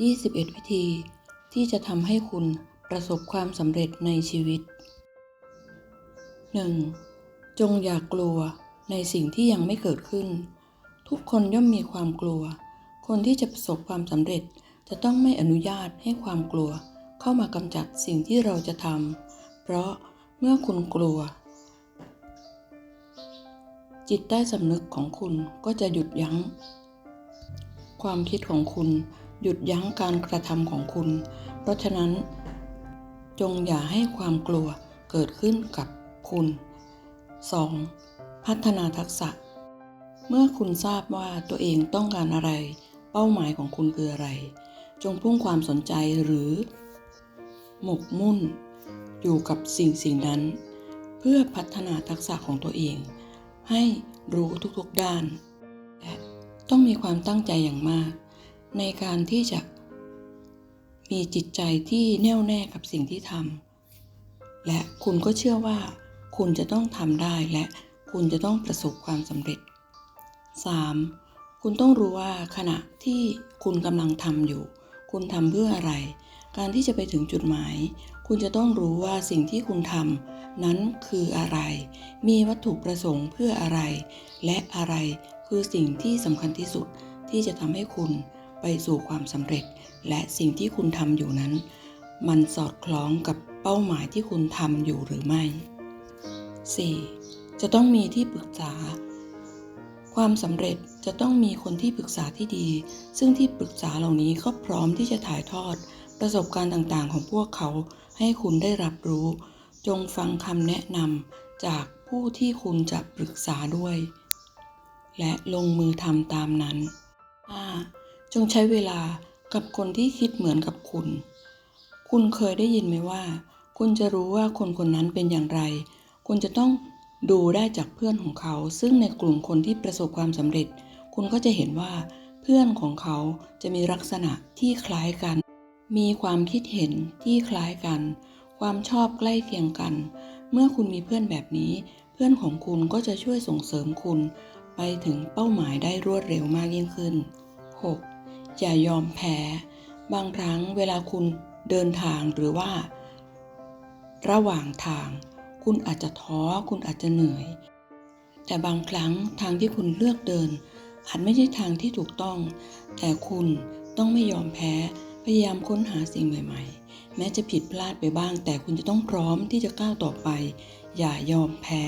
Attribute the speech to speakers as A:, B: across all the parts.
A: 21 วิธีที่จะทำให้คุณประสบความสำเร็จในชีวิต 1. จงอย่ากลัวในสิ่งที่ยังไม่เกิดขึ้น ทุกคนย่อมมีความกลัว คนที่จะประสบความสำเร็จจะต้องไม่อนุญาตให้ความกลัว เข้ามากำจัดสิ่งที่เราจะทำเพราะเมื่อคุณกลัว จิตใต้สำนึกของคุณก็จะหยุดยั้ง ความคิดของคุณ หยุดยั้งการกระทำของคุณ เพราะฉะนั้น จงอย่าให้ความกลัวเกิดขึ้นกับคุณ 2. พัฒนาทักษะ เมื่อคุณทราบว่าตัวเองต้องการอะไร เป้าหมายของคุณคืออะไร จงพุ่งความสนใจหรือ หมกมุ่น อยู่กับสิ่งสิ่งนั้น เพื่อพัฒนาทักษะของตัวเอง ให้รู้ทุกๆด้านและต้องมีความตั้งใจอย่างมาก ในการที่จะมีจิตใจที่แน่วแน่กับสิ่งที่ทำและคุณก็เชื่อว่า คุณจะต้องทำได้และคุณจะต้องประสบความสำเร็จ 3. คุณต้องรู้ว่าขณะที่คุณกำลังทำอยู่ คุณทำเพื่ออะไร การที่จะไปถึงจุดหมาย คุณจะต้องรู้ว่าสิ่งที่คุณทำนั้นคืออะไร มีวัตถุประสงค์เพื่ออะไร และอะไรคือสิ่งที่สำคัญที่สุดที่จะทำให้คุณ ไปสู่ความสำเร็จ และสิ่งที่คุณทำอยู่นั้น มันสอดคล้องกับเป้าหมายที่คุณทำอยู่หรือไม่ 4. จะต้องมีที่ปรึกษา ความสำเร็จจะต้องมีคนที่ปรึกษาที่ดี ซึ่งที่ปรึกษาเหล่านี้ก็พร้อมที่จะถ่ายทอด ประสบการณ์ต่างๆ ของพวกเขาให้คุณได้รับรู้ จงฟังคำแนะนำจากผู้ที่คุณจะปรึกษาด้วย และลงมือทำตามนั้น 5. จงใช้เวลากับคนที่คิดเหมือนกับคุณ คุณเคยได้ยินไหมว่า คุณจะรู้ว่าคนคนนั้นเป็นอย่างไร คุณจะต้องดูได้จากเพื่อนของเขา ซึ่งในกลุ่มคนที่ประสบความสำเร็จ คุณก็จะเห็นว่าเพื่อนของเขาจะมีลักษณะที่คล้ายกัน มีความคิดเห็นที่คล้ายกัน ความชอบใกล้เคียงกัน เมื่อคุณมีเพื่อนแบบนี้ เพื่อนของคุณก็จะช่วยส่งเสริมคุณ ไปถึงเป้าหมายได้รวดเร็วมากยิ่งขึ้น 6. อย่ายอมแพ้ บางครั้งเวลาคุณเดินทางหรือว่า ระหว่างทาง คุณอาจจะท้อคุณอาจจะเหนื่อย แต่บางครั้งทางที่คุณเลือกเดิน อาจไม่ใช่ทางที่ถูกต้อง แต่คุณต้องไม่ยอมแพ้ พยายามค้นหาสิ่งใหม่ ๆ แม้จะผิดพลาดไปบ้าง แต่คุณจะต้องพร้อมที่จะก้าวต่อไป อย่ายอมแพ้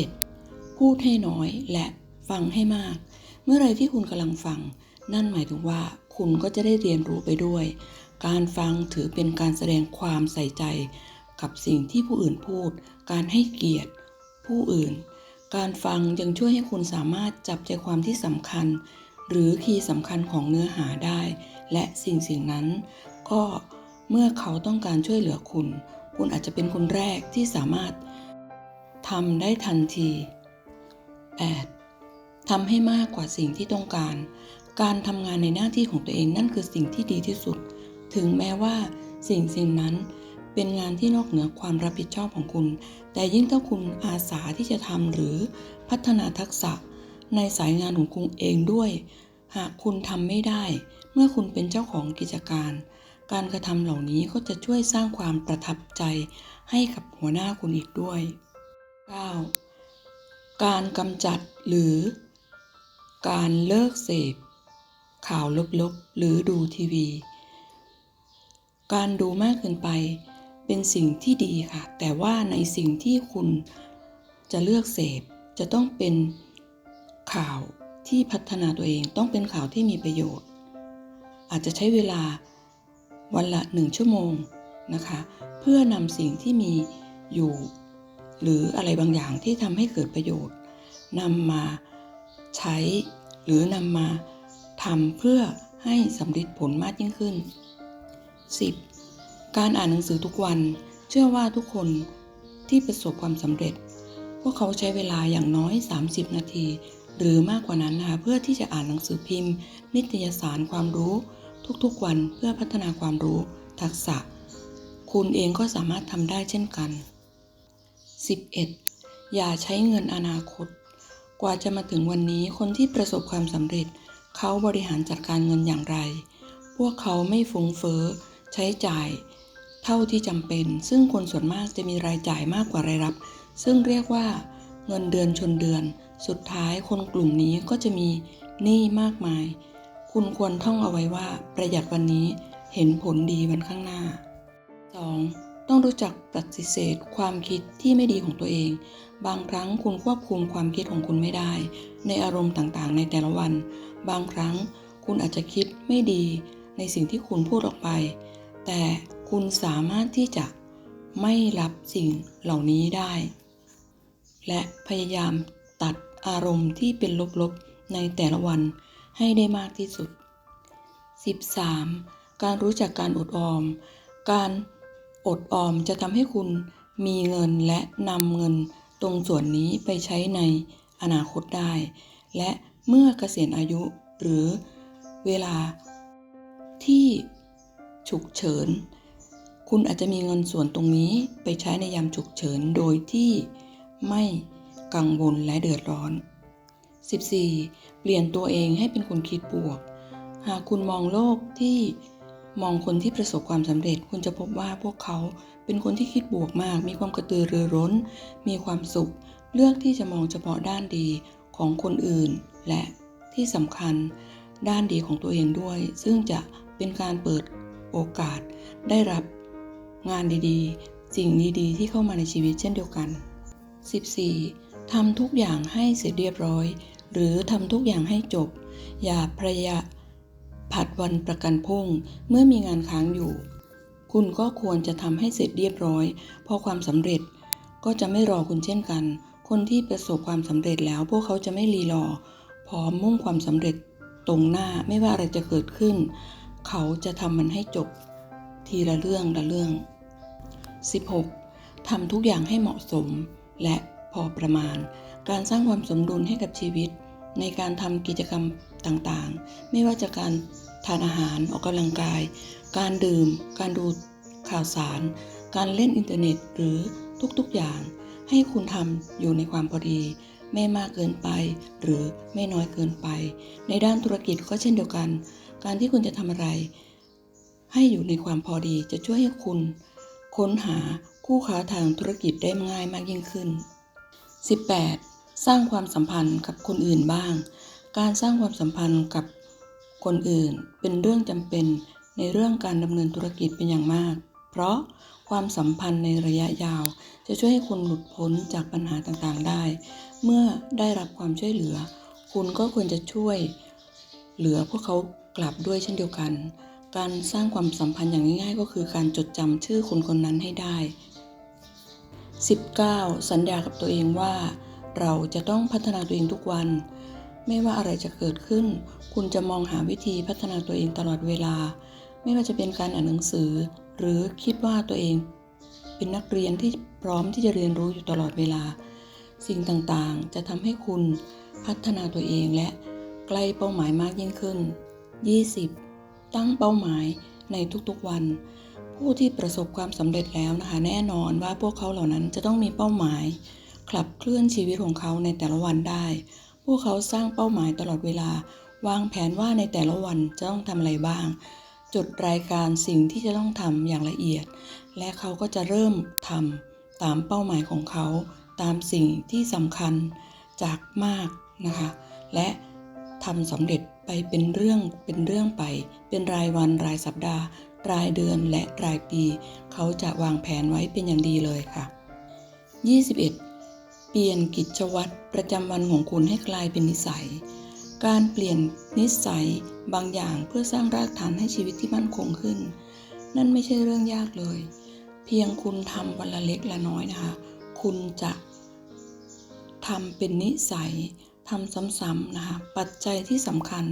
A: 7. พูดให้น้อยและฟังให้มาก เมื่อไรที่คุณกำลังฟัง นั่นหมายถึงว่าคุณก็จะได้เรียนรู้ไปด้วย การฟังถือเป็นการแสดงความใส่ใจ กับสิ่งที่ผู้อื่นพูด การให้เกียรติ ผู้อื่น การฟังยังช่วยให้คุณสามารถจับใจความที่สำคัญ หรือคีย์สำคัญของเนื้อหาได้ และสิ่งสิ่งนั้น ก็เมื่อเขาต้องการช่วยเหลือคุณ คุณอาจจะเป็นคนแรกที่สามารถทำได้ทันที 8. ทำให้มากกว่าสิ่งที่ต้องการ การทำงานในหน้าที่ของตัวเองนั่นคือสิ่งที่ดีที่สุด ถึงแม้ว่าสิ่งสิ่งนั้นเป็นงานที่นอกเหนือความรับผิดชอบของคุณ แต่ยิ่งถ้าคุณอาสาที่จะทำหรือพัฒนาทักษะในสายงานของคุณเองด้วย หากคุณทำไม่ได้ เมื่อคุณเป็นเจ้าของกิจการ การกระทำเหล่านี้ก็จะช่วยสร้างความประทับใจให้กับหัวหน้าคุณอีกด้วย 9. การกำจัดหรือ การเลิกเสพ ข่าวลบๆ หรือดูทีวี การดูมากเกินไปเป็นสิ่งที่ดีค่ะ แต่ว่าในสิ่งที่คุณจะเลือกเสพจะต้องเป็นข่าวที่พัฒนาตัวเองต้องเป็นข่าวที่มีประโยชน์ อาจจะใช้เวลาวันละหนึ่งชั่วโมงนะคะ เพื่อนำสิ่งที่มีอยู่ หรืออะไรบางอย่างที่ทำให้เกิดประโยชน์นำมาใช้หรือนำมา ทำเพื่อให้สำเร็จผลมากยิ่งขึ้น 10. การอ่านหนังสือทุกวัน เชื่อว่าทุกคนที่ประสบความสำเร็จ พวกเขาใช้เวลาอย่างน้อย 30 นาที หรือมากกว่านั้นนะคะเพื่อที่จะอ่านหนังสือพิมพ์ นิตยสารความรู้ ทุกๆวันเพื่อพัฒนาความรู้ ทักษะ คุณเองก็สามารถทำได้เช่นกัน 11. อย่าใช้เงินอนาคต กว่าจะมาถึงวันนี้คนที่ประสบความสำเร็จ เขาบริหารจัดการเงินอย่างไร พวกเขาไม่ฟุ้งเฟ้อใช้จ่าย เท่าที่จำเป็น ซึ่งคนส่วนมากจะมีรายจ่ายมากกว่ารายรับ ซึ่งเรียกว่า เงินเดือนชนเดือน สุดท้ายคนกลุ่มนี้ก็จะมีหนี้มากมาย คุณควรท่องเอาไว้ว่าประหยัดวันนี้เห็นผลดีวันข้างหน้า 2. ต้องรู้จักปฏิเสธความคิดที่ไม่ดีของตัวเอง บางครั้งคุณควบคุมความคิดของคุณไม่ได้ ในอารมณ์ต่างๆ ในแต่ละวัน บางครั้งคุณอาจจะคิดไม่ดีในสิ่งที่คุณพูดออกไป แต่คุณสามารถที่จะไม่รับสิ่งเหล่านี้ได้ และพยายามตัดอารมณ์ที่เป็นลบๆในแต่ละวันให้ได้มากที่สุด 13. การรู้จักการอดออม การ อดออมจะทำให้คุณมีเงินและนำเงินตรงส่วนนี้ไปใช้ในอนาคตได้ และเมื่อเกษียณอายุหรือเวลาที่ฉุกเฉิน คุณอาจจะมีเงินส่วนตรงนี้ไปใช้ในยามฉุกเฉินโดยที่ไม่กังวลและเดือดร้อน 14. เปลี่ยนตัวเองให้เป็นคนคิดบวก หากคุณมองโลกที่ มองคนที่ประสบความสำเร็จคุณจะพบว่าพวกเขาเป็นคนที่คิดบวกมาก มีความกระตือรือร้น มีความสุข เลือกที่จะมองเฉพาะด้านดีของคนอื่น และที่สำคัญด้านดีของตัวเองด้วย ซึ่งจะเป็นการเปิดโอกาส ได้รับงานดีๆ สิ่งดีๆ ที่เข้ามาในชีวิตเช่นเดียวกัน 14. ทำทุกอย่างให้เสร็จเรียบร้อย หรือทำทุกอย่างให้จบ อย่าประหยัด ผัดวันประกันพรุ่งเมื่อมีงานค้างอยู่ คุณก็ควรจะทำให้เสร็จเรียบร้อยเพราะความสำเร็จก็จะไม่รอคุณเช่นกัน คนที่ประสบความสำเร็จแล้วพวกเขาจะไม่รีรอ พร้อมมุ่งความสำเร็จตรงหน้าไม่ว่าอะไรจะเกิดขึ้น เขาจะทำมันให้จบ ทีละเรื่องละเรื่อง 16. ทำทุกอย่างให้เหมาะสม และพอประมาณ การสร้างความสมดุลให้กับชีวิต ในการทำกิจกรรม ต่างๆ ไม่ว่าจะการทานอาหารออกกำลังกาย การดื่ม การดูข่าวสาร การเล่นอินเทอร์เน็ตหรือทุกๆอย่าง ให้คุณทำอยู่ในความพอดี ไม่มากเกินไป หรือไม่น้อยเกินไป ในด้านธุรกิจก็เช่นเดียวกัน การที่คุณจะทำอะไร ให้อยู่ในความพอดีจะช่วยให้คุณ ค้นหาคู่ค้าทางธุรกิจได้ง่ายมากยิ่งขึ้น 18. สร้างความสัมพันธ์กับคนอื่นบ้าง การสร้างความสัมพันธ์กับคนอื่น เป็นเรื่องจำเป็นในเรื่องการดำเนินธุรกิจเป็นอย่างมาก เพราะความสัมพันธ์ในระยะยาว จะช่วยให้คุณหลุดพ้นจากปัญหาต่างๆได้ เมื่อได้รับความช่วยเหลือ คุณก็ควรจะช่วยเหลือพวกเขากลับด้วยเช่นเดียวกัน การสร้างความสัมพันธ์อย่างง่ายๆ ก็คือการจดจำชื่อคนคนนั้นให้ได้ 19. สัญญากับตัวเองว่า เราจะต้องพัฒนาตัวเองทุกวัน ไม่ว่าอะไรจะเกิดขึ้น คุณจะมองหาวิธีพัฒนาตัวเองตลอดเวลา ไม่ว่าจะเป็นการอ่านหนังสือ หรือคิดว่าตัวเอง เป็นนักเรียนที่พร้อมที่จะเรียนรู้อยู่ตลอดเวลา สิ่งต่างๆ จะทำให้คุณพัฒนาตัวเองและใกล้เป้าหมายมากยิ่งขึ้น 20. ตั้งเป้าหมายในทุกๆวัน ผู้ที่ประสบความสำเร็จแล้วนะคะ แน่นอนว่าพวกเขาเหล่านั้นจะต้องมีเป้าหมายขับเคลื่อนชีวิตของเขาในแต่ละวันได้ วกเขาสร้างเป้าหมายตลอดเวลา วางแผนว่าในแต่ละวันจะต้องทำอะไรบ้าง จดรายการสิ่งที่จะต้องทำอย่างละเอียด และเขาก็จะเริ่มทำตามเป้าหมายของเขา ตามสิ่งที่สำคัญจากมากนะคะ และทำสำเร็จไปเป็นเรื่องเป็นเรื่องไป เป็นรายวันรายสัปดาห์ รายเดือนและรายปี เขาจะวางแผนไว้เป็นอย่างดีเลยค่ะ 21 เปลี่ยนกิจวัตรประจำวันของคุณให้กลายเป็นนิสัย การเปลี่ยนนิสัยบางอย่างเพื่อสร้างรากฐานให้ชีวิตที่มั่นคงขึ้น นั่นไม่ใช่เรื่องยากเลย เพียงคุณทำวันละเล็กละน้อยนะคะ คุณจะทำเป็นนิสัยทำซ้ำๆนะคะ ปัจจัยที่สำคัญ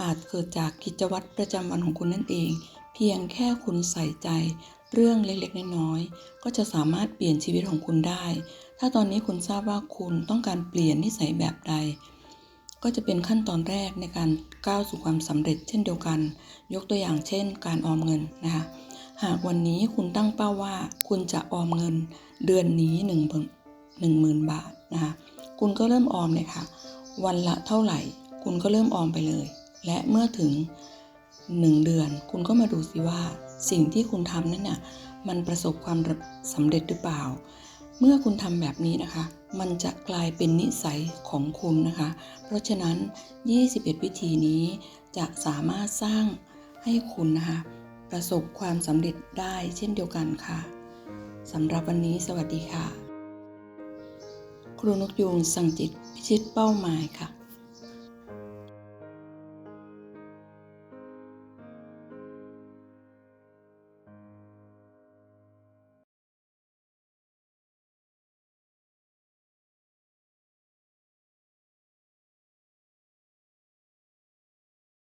A: อาจเกิดจากกิจวัตรประจำวันของคุณนั่นเอง เพียงแค่คุณใส่ใจ เรื่องเล็กๆน้อยๆก็จะสามารถเปลี่ยนชีวิตของคุณได้ ถ้าตอนนี้คุณทราบว่าคุณต้องการเปลี่ยนนิสัยแบบใด ก็จะเป็นขั้นตอนแรกในการก้าวสู่ความสำเร็จเช่นเดียวกัน ยกตัวอย่างเช่น การออมเงินนะคะหากวันนี้คุณตั้งเป้าว่าคุณจะออมเงินเดือนนี้หนึ่งหนึ่งหมื่นบาทนะคะคุณก็เริ่มออมเลยค่ะ วันละเท่าไหร่ คุณก็เริ่มออมไปเลย และเมื่อถึง 1 เดือน คุณก็มาดูสิว่าสิ่งที่คุณทำนั้นน่ะมันประสบความสำเร็จหรือเปล่า เมื่อคุณทำแบบนี้นะคะ มันจะกลายเป็นนิสัยของคุณนะคะ เพราะฉะนั้น 21 วิธีนี้จะสามารถสร้างให้คุณนะคะ ประสบความสำเร็จได้เช่นเดียวกันค่ะสำหรับวันนี้สวัสดีค่ะ ครูนกยูงสั่งจิตพิชิตเป้าหมายค่ะ